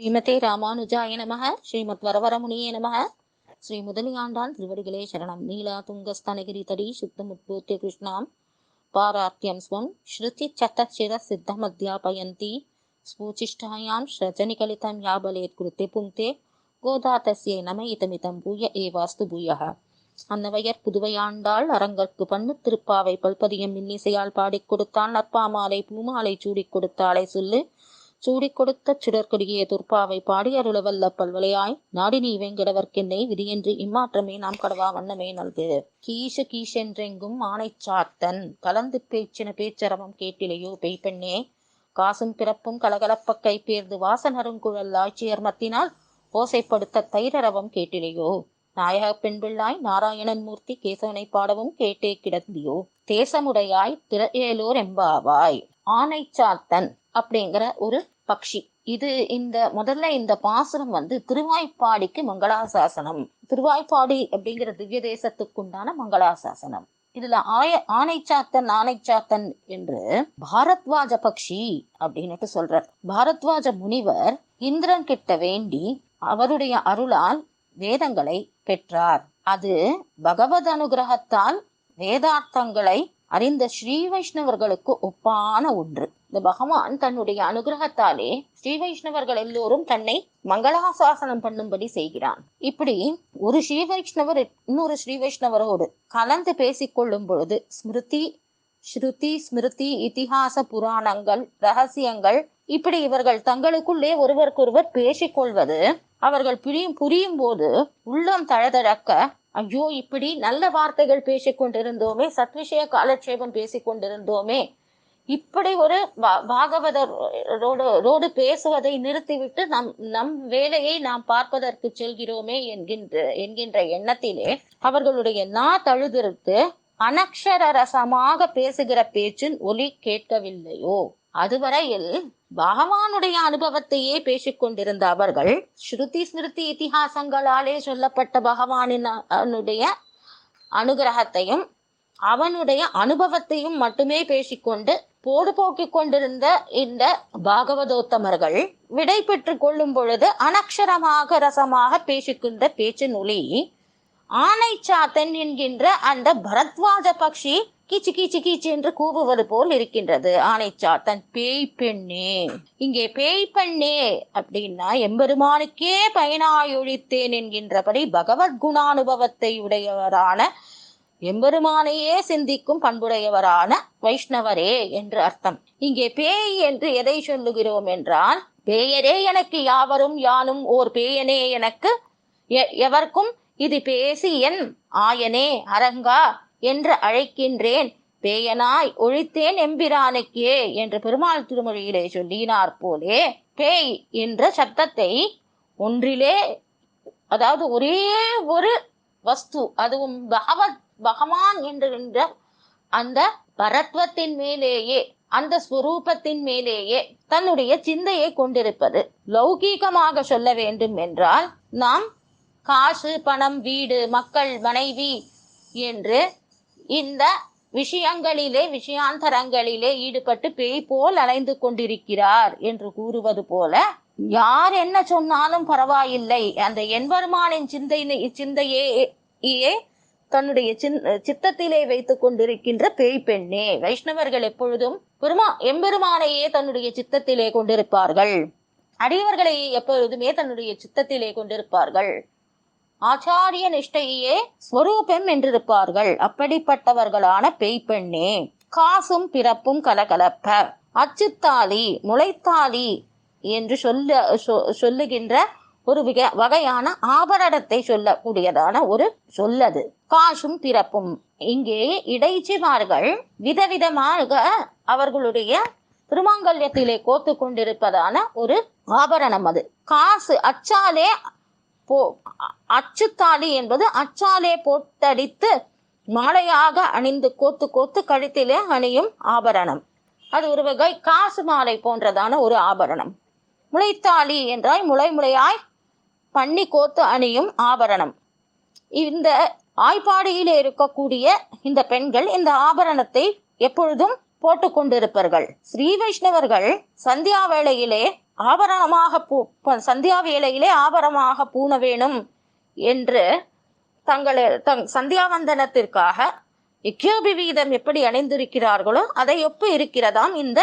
ஸ்ரீமதே ராமானுஜாய நமக ஸ்ரீமத் வரவரமுனியே நமக. ஸ்ரீ முதலியாண்டான் திருவடிகளே சரணம். நீலா துங்கஸ்தனகிரி தடி சுத்தமுத்பூத்திய கிருஷ்ணாம். பாரார்த்தியம் ஸ்வம் ஸ்ருதி சத்தச்சிர சித்தமத்யாபயந்தி. ஸ்பூச்சிஷ்டாயாம் ஸ்ரஜனிகலிதம் யாபலேத் குருத்தே புங்கே. கோதா தஸ்யை நம இதமிதம் பூய ஏவாஸ்து பூயக. அன்னவையர் புதுவையாண்டாள் அரங்கற்கு பண்ணு திருப்பாவை பல்பதியம் இன்னிசையால் பாடிக் கொடுத்தான் நற்பாமாலை பூமாலை சூடிக் கொடுத்தாளை சொல்லு. சூடிக்கொடுத்த கொடுத்த சுடற்கொடியே துர்ப்பாவை பாடி அருளவல்ல பல்வலையாய் நாடினி வெங்கடவர்க்கென்னை விதியென்று இம்மாற்றமே நாம் கடவா? வண்ணமே நல்கு. கீஷ கீஷென்றெங்கும் ஆணைச் சாத்தன். கலந்து பேச்சின பேச்சரவம் கேட்டிலையோ பெய்பெண்ணே காசும் பிறப்பும் கலகலப்ப கைப்பேர்ந்து வாசனருங்குழல் ஆட்சியர் மத்தினால் ஓசைப்படுத்த தைரரவம் கேட்டிலையோ. நாயக பெண்பிள்ளாய் நாராயணன் மூர்த்தி கேசவனை பாடவும் கேட்டே கிடந்தியோ. தேசமுடையாய் திரையேலோர் எம்பாவாய். ஆனை சாத்தன் அப்படிங்கிற ஒரு பக்ஷி. இது இந்த முதல்ல இந்த பாசுரம் வந்து திருவாய்ப்பாடிக்கு மங்களாசாசனம். திருவாய்ப்பாடி அப்படிங்கிற திவ்ய தேசத்துக்குண்டான மங்களாசாசனம். இதுல ஆய ஆனைச்சாத்தன் ஆனைச்சாத்தன் என்று பாரத்வாஜ பக்ஷி அப்படின்னுட்டு சொல்றார். பாரத்வாஜ முனிவர் இந்திரன் கிட்ட வேண்டி அவருடைய அருளால் வேதங்களை பெற்றார். அது பகவத் அனுகிரகத்தால் வேதார்த்தங்களை அறிந்த ஸ்ரீ வைஷ்ணவர்களுக்கு ஒப்பான ஒன்று. இந்த பகவான் தன்னுடைய அனுகிரகத்தாலே ஸ்ரீ வைஷ்ணவர்கள் எல்லோரும் தன்னை மங்களாசாசனம் பண்ணும்படி செய்கிறான். இப்படி ஒரு ஸ்ரீ வைஷ்ணவர் இன்னொரு ஸ்ரீ வைஷ்ணவரோடு கலந்து பேசிக்கொள்ளும் பொழுது ஸ்மிருதி ஸ்ருதி ஸ்மிருதி இதிகாச புராணங்கள் ரகசியங்கள் இப்படி இவர்கள் தங்களுக்குள்ளே ஒருவருக்கொருவர் பேசிக்கொள்வது அவர்கள் புரியும் புரியும் போது உள்ளம் தழதழக்க ஐயோ இப்படி நல்ல வார்த்தைகள் பேசிக் கொண்டிருந்தோமே சத்விஷய காலட்சேபம் பேசிக்கொண்டிருந்தோமே இப்படி ஒரு பாகவதரோடு ரோடு பேசுவதை நிறுத்திவிட்டு நம் நம் வேலையை நாம் பார்ப்பதற்கு செல்கிறோமே என்கின்ற என்கின்ற எண்ணத்திலே அவர்களுடைய நா தழுதிருத்து அனக்ஷரசமாக பேசுகிற பேச்சின் ஒலி கேட்கவில்லையோ? அதுவரையில் பகவானுடைய அனுபவத்தையே பேசிக்கொண்டிருந்த அவர்கள் ஸ்ருதி ஸ்மிருதி இத்திஹாசங்களாலே சொல்லப்பட்ட பகவானினுடைய அனுகிரகத்தையும் அவனுடைய அனுபவத்தையும் மட்டுமே பேசிக்கொண்டு போடுபோக்கிக் கொண்டிருந்த இந்த பாகவதோத்தமர்கள் விடை பெற்று கொள்ளும் பொழுது அனக்ஷரமாக ரசமாக பேசிக்கின்ற பேச்சு நொலி ஆனை சாத்தன் என்கின்ற அந்த பரத்வாஜ பக்ஷி கீச்சு கீச்சு கீச்சு என்று கூவுவது போல் இருக்கின்றது. ஆனைச்சாத்தன் பேய் பெண்ணே இங்கே பேய் பெண்ணே அப்படின்னா எம்பெருமானுக்கே பயனாயொழித்தேன் என்கின்றபடி பகவத் குணானுபவத்தை உடையவரான எம்பெருமானையே சிந்திக்கும் பண்புடையவரான வைஷ்ணவரே என்று அர்த்தம். இங்கே பேய் என்று எதை சொல்லுகிறோம் என்றால் பேயரே எனக்கு யாவரும் யானும் ஓர் பேயனே எனக்கு எவர்க்கும் இது பேசி என் ஆயனே அரங்கா என்று அழைக்கின்றேன். பேயனாய் ஒழித்தேன் எம்பிரானுக்கே என்று பெருமாள் திருமொழியிலே சொல்லினார் போலே பேய் என்ற சப்தத்தை ஒன்றிலே அதாவது ஒரே ஒரு வஸ்து அதுவும் பகவத் பகவான் என்கின்ற அந்த பரத்வத்தின் மேலேயே அந்த ஸ்வரூபத்தின் மேலேயே தன்னுடைய சிந்தையை கொண்டிருப்பது. லௌகீகமாக சொல்ல வேண்டும் என்றால் நாம் காசு பணம் வீடு மக்கள் மனைவி என்று இந்த விஷயங்களிலே விஷயாந்தரங்களிலே ஈடுபட்டு பேய் போல் அலைந்து கொண்டிருக்கிறார் என்று கூறுவது போல யார் என்ன சொன்னாலும் பரவாயில்லை. அந்த எம்பெருமானின் சிந்தை சிந்தையே தன்னுடைய சித்தத்திலே வைத்துக் கொண்டிருக்கின்ற பேய் பெண்ணே வைஷ்ணவர்கள் எப்பொழுதும் பெருமா எம்பெருமானையே தன்னுடைய சித்தத்திலே கொண்டிருப்பார்கள். அடியவர்களை எப்பொழுதுமே தன்னுடைய சித்தத்திலே கொண்டிருப்பார்கள். ஆச்சாரிய நிஷ்டையே ஸ்வரூபம் என்றிருப்பார்கள். அப்படிப்பட்டவர்களான பேய் பெண்ணே காசும் பிறப்பும் கலகலப்ப. அச்சுத்தாலி முளைத்தாலி என்று சொல்ல சொல்லுகின்ற ஒரு வகை வகையான ஆபரணத்தை சொல்லக்கூடியதான ஒரு சொல்லது. காசும் பிறப்பும். இங்கே இடைச்சிமார்கள் விதவிதமாக அவர்களுடைய திருமாங்கல்யத்திலே கோத்து கொண்டிருப்பதான ஒரு ஆபரணம் அது. காசு அச்சாலே போ அச்சுத்தாலி என்பது அச்சாலே போட்டடித்து மாலையாக அணிந்து கோத்து கோத்து கழுத்திலே அணியும் ஆபரணம். அது ஒரு வகை காசு மாலை போன்றதான ஒரு ஆபரணம். முளைத்தாலி என்றாய் முளை முளையாய் பண்ணி கோத்து அணியும் ஆபரணம். இந்த ஆய்ப்பாடியிலே இருக்கக்கூடிய இந்த பெண்கள் இந்த ஆபரணத்தை எப்பொழுதும் போட்டுக்கொண்டிருப்பார்கள் ஸ்ரீ வைஷ்ணவர்கள் சந்தியா வேளையிலே ஆபரணமாக பூ ப- சந்தியா வேளையிலே ஆபரணமாக பூண வேணும் என்று தங்களை தங் சந்தியாவந்தனத்திற்காக இக்யோபி வீதம் எப்படி அணிந்திருக்கிறார்களோ அதை ஒப்பு இருக்கிறதாம் இந்த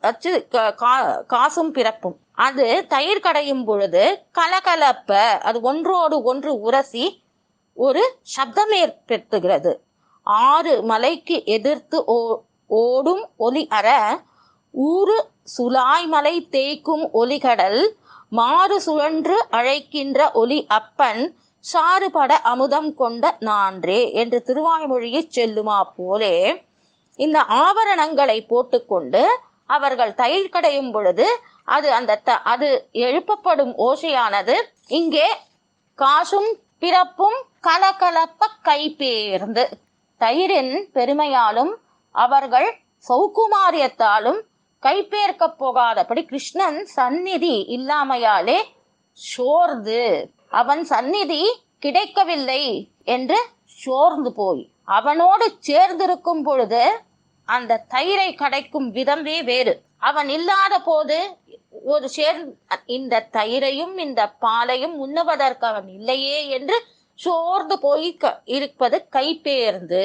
அச்சு க- கா- காசும் பிறப்பும். அது தயிர் கடையும் பொழுது கலகலப்ப அது ஒன்றோடு ஒன்று உரசி ஒரு சப்தம் ஏற்படுத்துகிறது. ஆறு மலைக்கு எதிர்த்து ஓ- ஓடும் ஒலி அற ஊறு சுலாய் மலை தேய்க்கும் ஒலிகடல் மாறு சுழன்று அழைக்கின்ற ஒலி அப்பன் சாறுபட அமுதம் கொண்ட நான்றே என்று திருவாய்மொழியை செல்லுமா போலே இந்த ஆபரணங்களை போட்டுக்கொண்டு அவர்கள் தயிர் கடையும் பொழுது அது அந்த த- அது எழுப்பப்படும் ஓசையானது. இங்கே காசும் பிறப்பும் கலகலப்ப கைபேர்ந்து தயிரின் பெருமையாலும் அவர்கள் சௌகுமாரியத்தாலும் கைப்பேர்க்க போகாதபடி கிருஷ்ணன் சந்நிதி இல்லாமையாலே சோர்ந்து அவன் சந்நிதி கிடைக்கவில்லை என்று சோர்ந்து போய் அவனோடு சேர்ந்திருக்கும் பொழுது அந்த தயிரை கடைக்கும் விதமே வேறு. அவன் இல்லாத போது ஒரு சேர் இந்த தயிரையும் இந்த பாலையும் உண்ணுவதற்கு அவன் இல்லையே என்று சோர்ந்து போய் க- இருப்பது கைப்பேர்ந்து.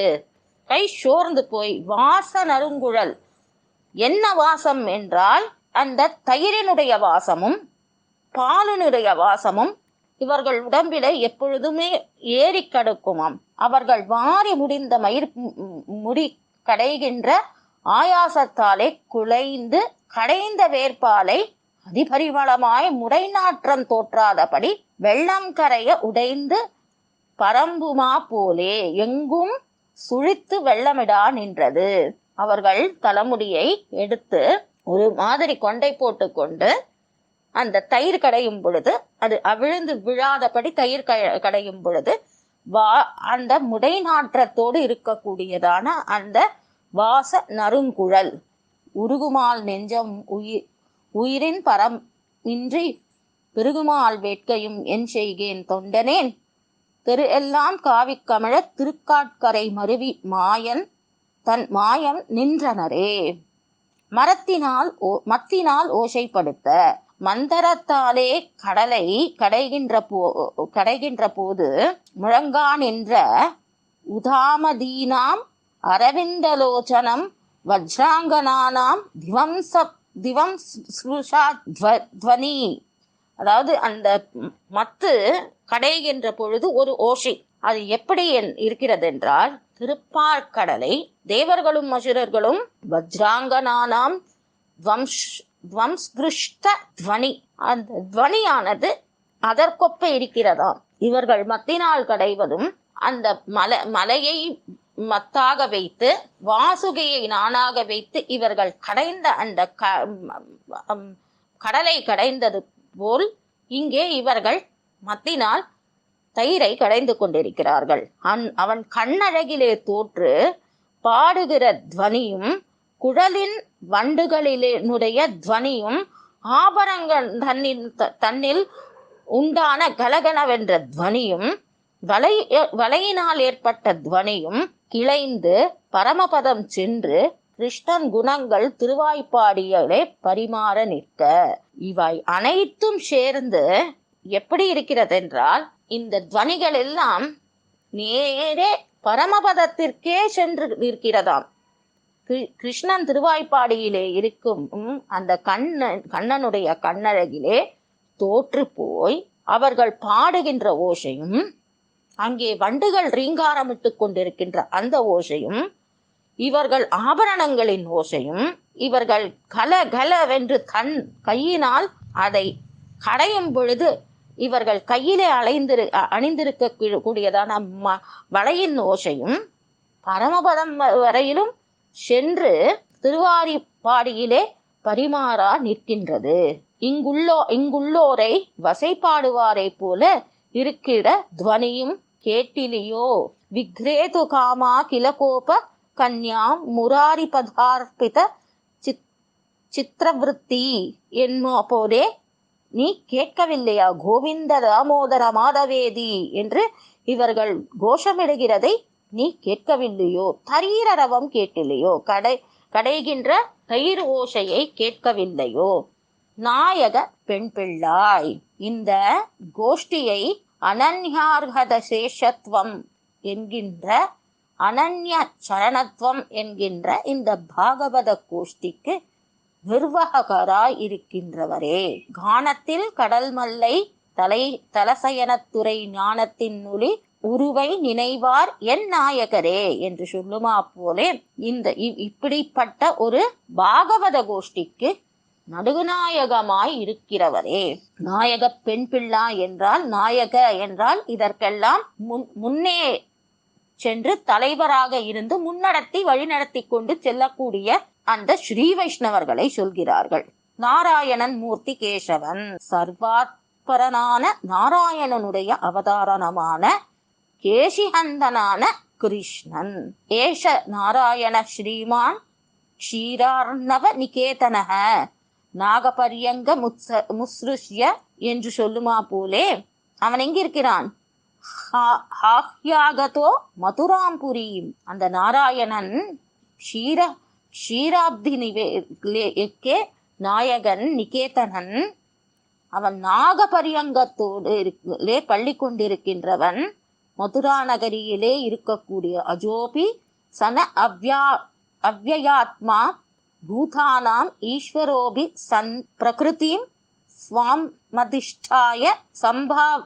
கை சோர்ந்து போய் வாச நறுங்குழல் என்ன வாசம் என்றால் அந்த தயிரினுடைய வாசமும் பாலினுடைய வாசமும் இவர்கள் உடம்பில எப்பொழுதுமே ஏறி கடுக்குமாம். அவர்கள் வாரி முடிந்த மயிர் முடி கடைகின்ற ஆயாசத்தாலே குலைந்து கடைந்த வேர்பாலை அதிபரிமளமாய் முடைநாற்றம் தோற்றாதபடி வெள்ளம் கரைய உடைந்து பரம்புமா போலே எங்கும் சுழித்து வெள்ளமிடா நின்றது. அவர்கள் தலைமுடியை எடுத்து ஒரு மாதிரி கொண்டை போட்டுக்கொண்டு அந்த தயிர் கடையும் பொழுது அது அவிழ்ந்து விழாதபடி தயிர் க- கடையும் பொழுது வா அந்த முடை நாற்றத்தோடு இருக்கக்கூடியதான அந்த வாச நறுங்குழல். உருகுமால் நெஞ்சம் உயிர் உயிரின் பரம் இன்றி பெருகுமால் வேட்கையும் என் செய்கேன் தொண்டனேன். தெரு எல்லாம் காவிக்கமழ திருக்காட்கரை மருவி மாயன் தன் மாயம் நின்றனரே. மரத்தினால் ஓ மத்தினால் ஓசைப்படுத்த மந்தரத்தாலே கடலை கடைகின்ற போ கடைகின்ற போது முழங்கா உதாமதீனாம் அரவிந்தலோச்சனம் வஜ்ராங்கனானாம் திவம்ச திவம் ஸ்ருஷா துவனி. அதாவது அந்த மத்து கடைகின்ற பொழுது ஒரு ஓஷை. அது எப்படி என்- இருக்கிறது என்றால் திருப்பார்கடலை தேவர்களும் அசுரர்களும் வஜ்ராங்கனானாம் வம்ஷ் துவம்ஸ்கிருஷ்ட துவனி அந்த துவனியானது அதற்கொப்ப இருக்கிறதாம். இவர்கள் மத்தினால் கடைவதும் அந்த மலை மலையை மத்தாக வைத்து வாசுகையை நானாக வைத்து இவர்கள் கடைந்த அந்த க கடலை கடைந்தது போல் இங்கே இவர்கள் மத்தினால் தயிரை கடைந்து கொண்டிருக்கிறார்கள். அன் அவன் கண்ணழகிலே தோற்று பாடுகிற துவனியும் குழலின் வண்டுகளினுடைய துவனியும் ஆபரங்கள் தன்னில் த- தன்னில் உண்டான கலகலவென்ற துவனியும் வலை வலையினால் ஏற்பட்ட துவனியும் கிளைந்து பரமபதம் சென்று கிருஷ்ணன் குணங்கள் திருவாய்ப்பாடிகளே பரிமாற நிற்க. இவை அனைத்தும் சேர்ந்து எப்படி இருக்கிறது என்றால் இந்த துவனிகள் எல்லாம் நேரே பரமபதத்திற்கே சென்று நிற்கிறதாம். கிருஷ்ணன் திருவாய்ப்பாடியிலே இருக்கும் அந்த கண்ணன் கண்ணனுடைய கண்ணழகிலே தோற்று போய் அவர்கள் பாடுகின்ற ஓசையும் அங்கே வண்டுகள் ரீங்காரமிட்டு கொண்டிருக்கின்ற அந்த ஓசையும் இவர்கள் ஆபரணங்களின் ஓசையும் இவர்கள் கல கலவென்று தன் கையினால் அதை கடையும் பொழுது இவர்கள் கையிலே அலைந்திரு அணிந்திருக்க கூடியதான ம- வளையின் ஓசையும் பரமபதம் வ- வரையிலும் சென்று திருவாரிப்பாடியிலே பரிமாறா நிற்கின்றது. இங்குள்ளோ இங்குள்ளோரை வசைப்பாடுவாரை போல இருக்கிற துவனியும் கேட்டிலியோ. விக்ரேது காமா கிலகோப கன்யாம் முராரி பதார்பித சித் சித்திரவிருத்தி என்னோ போதே நீ கேட்கவில்லையா கோவிந்த தாமோதர மாதவேதி? என்று இவர்கள் கோஷமிடுகிறதை நீ கேட்கவில்லையோ? தரீரரவம் கேட்டில்லையோ கடை கடைகின்ற தயிர் ஓசையை கேட்கவில்லையோ? நாயக பெண் பிள்ளாய் இந்த கோஷ்டியை அனன்யார்கத சேஷத்துவம் என்கின்ற அனன்ய சரணத்துவம் என்கின்ற இந்த பாகவத கோஷ்டிக்கு நிர்வாகராய் இருக்கின்றவரே. கானத்தில் கடல் மல்லை தலை தலசயனத்துறை ஞானத்தின் நுழி உருவை நினைவார் என் நாயகரே என்று சொல்லுமா போலே இந்த இப்படிப்பட்ட ஒரு பாகவத கோஷ்டிக்கு நடுகுநாயகமாய் இருக்கிறவரே. நாயக பெண் பிள்ளா என்றால் நாயக என்றால் இதற்கெல்லாம் முன் முன்னே சென்று தலைவராக இருந்து முன்னடத்தி வழிநடத்தி கொண்டு செல்லக்கூடிய அந்த ஸ்ரீ வைஷ்ணவர்களை சொல்கிறார்கள். நாராயணன் மூர்த்தி கேசவன். சர்வாத்பரனான நாராயணனுடைய அவதாரணமான கேசிஹந்தனான கிருஷ்ணன். ஏஷ நாராயண ஸ்ரீமான் க்ஷீரார்ணவ நிகேதனக. நாகபரியங்க முத்ச முஸ்ருஷ்ய என்று சொல்லுமா போலே. அவன் எங்க இருக்கிறான் ஹா- ஹாஹ்யாகதோ மதுராம்புரியும் அந்த நாராயணன் ஷீர ஷீராப்தி நிவேக்கே நாயகன் நிகேதனன். அவன் நாகபரியங்கத்தோடு இருக்கிலே பள்ளி கொண்டிருக்கின்றவன் மதுரா நகரியிலே இருக்கக்கூடிய அஜோபி சன அவ்யா அவ்யயாத்மா பூதானாம் ஈஸ்வரோபி சன் பிரகிருதிம் ஸ்வாம் மதிஷ்டாய சம்பாவ்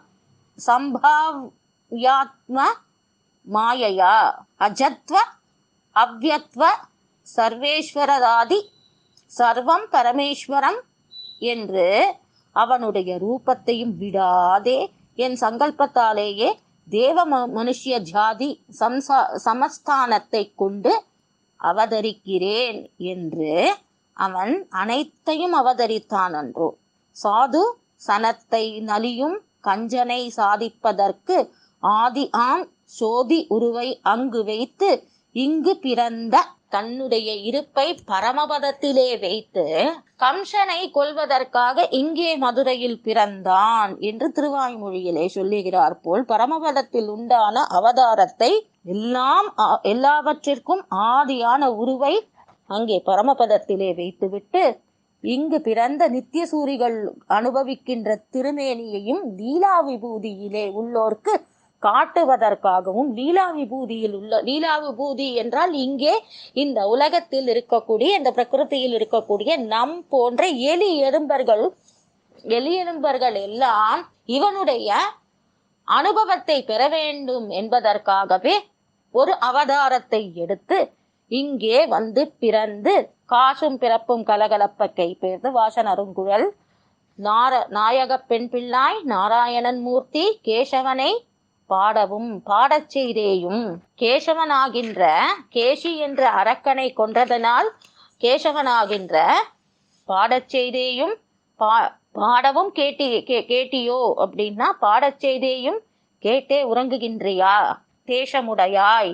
சம்பாவ்யாத்ம மாயையா அஜத்வ அவ்யத்வ சர்வேஸ்வரராதி சர்வம் பரமேஸ்வரம் என்று அவனுடைய ரூபத்தையும் விடாதே என் சங்கல்பத்தாலேயே தேவ ம- ஜாதி சம்சா சமஸ்தானத்தை கொண்டு அவதரிக்கிறேன் என்று அவன் அனைத்தையும் அவதரித்தான் அன்றோ. சாது சனத்தை நலியும் கஞ்சனை சாதிப்பதற்கு ஆதி ஆம் சோதி உருவை அங்கு வைத்து இங்கு பிறந்த தன்னுடைய இருப்பை பரமபதத்திலே வைத்து கம்சனை கொல்வதற்காக இங்கே மதுரையில் பிறந்தான் என்று திருவாய்மொழியிலே சொல்லுகிறார் போல் பரமபதத்தில் உண்டான அவதாரத்தை எல்லாம் எல்லாவற்றிற்கும் ஆதியான உருவை அங்கே பரமபதத்திலே வைத்துவிட்டு இங்கு பிறந்த நித்தியசூரிகள் அனுபவிக்கின்ற திருமேனியையும் லீலா விபூதியிலே உள்ளோர்க்கு காட்டுவதற்காகவும் லீலா விபூதியில் உள்ள லீலா விபூதி என்றால் இங்கே இந்த உலகத்தில் இருக்கக்கூடிய இந்த பிரகிருதியில் இருக்கக்கூடிய நம் போன்ற எலி எறும்பர்கள் எலி எறும்பர்கள் எல்லாம் இவனுடைய அனுபவத்தை பெற வேண்டும் என்பதற்காகவே ஒரு அவதாரத்தை எடுத்து இங்கே வந்து பிறந்து காசும் பிறப்பும் கலகலப்ப கைப்பேர்ந்து வாசன் அருங்குழல் நார நாயக பெண் பிள்ளாய் நாராயணன் மூர்த்தி கேசவனை பாடவும் பாடச் செய்தேயும் கேசவனாகின்ற கேசி என்ற அரக்கனை கொன்றதனால் கேசவனாகின்ற பாடச் செய்தேயும் பா பாடவும் கேட்டி கே கேட்டியோ அப்படின்னா பாடச் செய்தேயும் கேட்டே உறங்குகின்றியா? தேசமுடையாய்.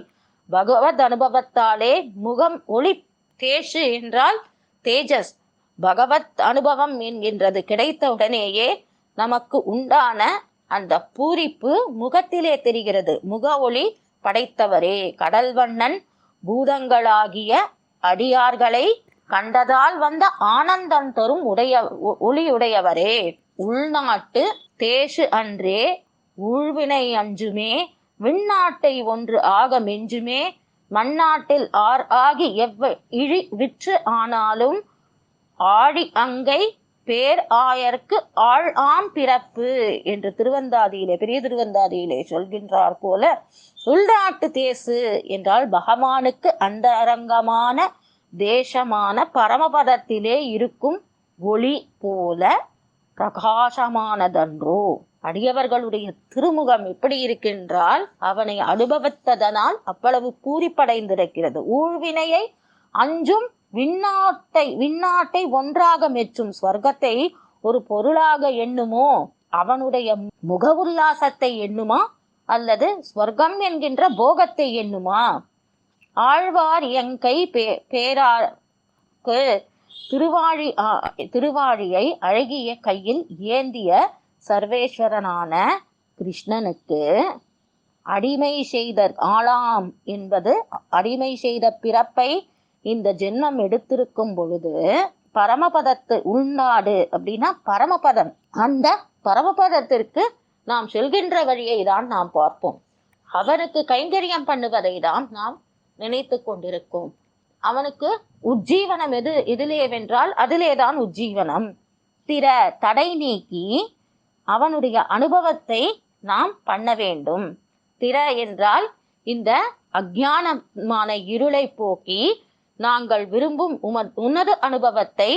பகவத் அனுபவத்தாலே முகம் ஒளி தேசு என்றால் தேஜஸ். பகவத் அனுபவம் என்கின்றது கிடைத்த உடனேயே நமக்கு உண்டான அந்த பூரிப்பு முகத்திலே தெரிகிறது. முக ஒளி படைத்தவரே. கடல்வண்ணன் பூதங்களாகிய அடியார்களை கண்டதால் வந்த ஆனந்தம் தரும் உடைய ஒ- ஒளியுடையவரே. உள்நாட்டு தேசு அன்றே ஊழ்வினை அஞ்சுமே விண்ணாட்டை ஒன்று ஆக மெஞ்சுமே மண்ணாட்டில் ஆர் ஆகி எவ்வ இழி விற்று ஆனாலும் ஆழி அங்கை பேர் ஆயர்க்கு ஆள் ஆம் பிறப்பு என்று திருவந்தாதியிலே பெரிய திருவந்தாதியிலே சொல்கின்றார் போல உள்நாட்டு தேசு என்றால் பகவானுக்கு அந்தரங்கமான தேசமான பரமபதத்திலே இருக்கும் ஒளி போல பிரகாசமானதன்றோ. அடியவர்களுடைய திருமுகம் எப்படி இருக்கின்றால் அவனை அனுபவித்ததனால் அவ்வளவு பூரிப்படைந்திருக்கிறது. ஊழ்வினையை அஞ்சும் விண்ணாட்டை விண்ணாட்டை ஒன்றாக மெச்சும் ஸ்வர்க்கத்தை ஒரு பொருளாக எண்ணுமோ அவனுடைய முக உல்லாசத்தை எண்ணுமா? அல்லது ஸ்வர்க்கம் என்கின்ற போகத்தை எண்ணுமா? ஆழ்வார் எங்கை பே பேராக்கு திருவாழி திருவாழியை அழகிய கையில் ஏந்திய சர்வேஸ்வரனான கிருஷ்ணனுக்கு அடிமை செய்த ஆளாம் என்பது அடிமை செய்த பிறப்பை இந்த ஜென்மம் எடுத்திருக்கும் பொழுது பரமபதத்து உள்நாடு அப்படின்னா பரமபதம். அந்த பரமபதத்திற்கு நாம் செல்கின்ற வழியை தான் நாம் பார்ப்போம். அவனுக்கு கைங்கரியம் பண்ணுவதை தான் நாம் நினைத்து கொண்டிருக்கோம். அவனுக்கு உஜ்ஜீவனம் எது எதிலேவென்றால் அதிலேதான் அதிலே தான் உஜ்ஜீவனம். திற தடை நீக்கி அவனுடைய அனுபவத்தை நாம் பண்ண வேண்டும். திற என்றால் இந்த அஜானமான இருளை போக்கி நாங்கள் விரும்பும் உன்னத உனது அனுபவத்தை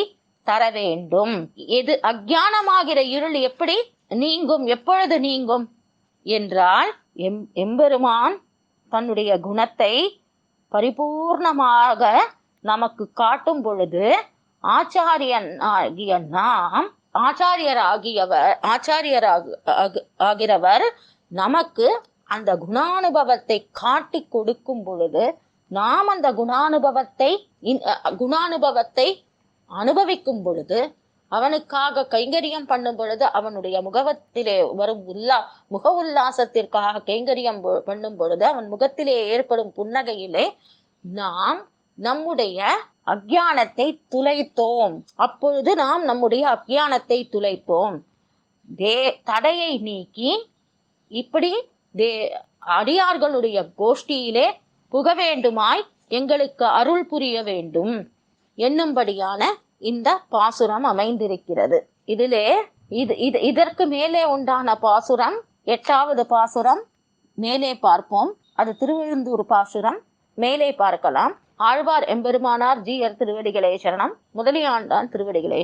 தர வேண்டும். எது அஜானமாகிற இருள் எப்படி நீங்கும் எப்பொழுது நீங்கும்? என்றால் எம் எம்பெருமான் தன்னுடைய குணத்தை பரிபூர்ணமாக நமக்கு காட்டும் பொழுது ஆச்சாரியன் ஆகிய நாம் ஆச்சாரியர் ஆகியவர் ஆச்சாரியராக ஆகிறவர் நமக்கு அந்த குணானுபவத்தை காட்டி கொடுக்கும் பொழுது நாம் அந்த குணானுபவத்தை இன்- குணானுபவத்தை அனுபவிக்கும் பொழுது அவனுக்காக கைங்கரியம் பண்ணும் பொழுது அவனுடைய முகவத்திலே வரும் உல்லா முக உல்லாசத்திற்காக கைங்கரியம் பண்ணும் பொழுது அவன் முகத்திலே ஏற்படும் புன்னகையிலே நாம் நம்முடைய அக்ஞானத்தை துளைத்தோம். அப்பொழுது நாம் நம்முடைய அக்ஞானத்தை துளைத்தோம் தே தடையை நீக்கி இப்படி தே அடியார்களுடைய கோஷ்டியிலே புக வேண்டுமாய் எங்களுக்கு அருள் புரிய வேண்டும். என்னும்படியான இந்த பாசுரம் அமைந்திருக்கிறது. இதிலே இது இது இதற்கு மேலே உண்டான பாசுரம் எட்டாவது பாசுரம் மேலே பார்ப்போம். அது திருவிழுந்தூர் பாசுரம் மேலே பார்க்கலாம். ஆழ்வார் எம்பெருமானார் ஜீயர் திருவடிகளே சரணம் முதலியாண்டான் திருவடிகளே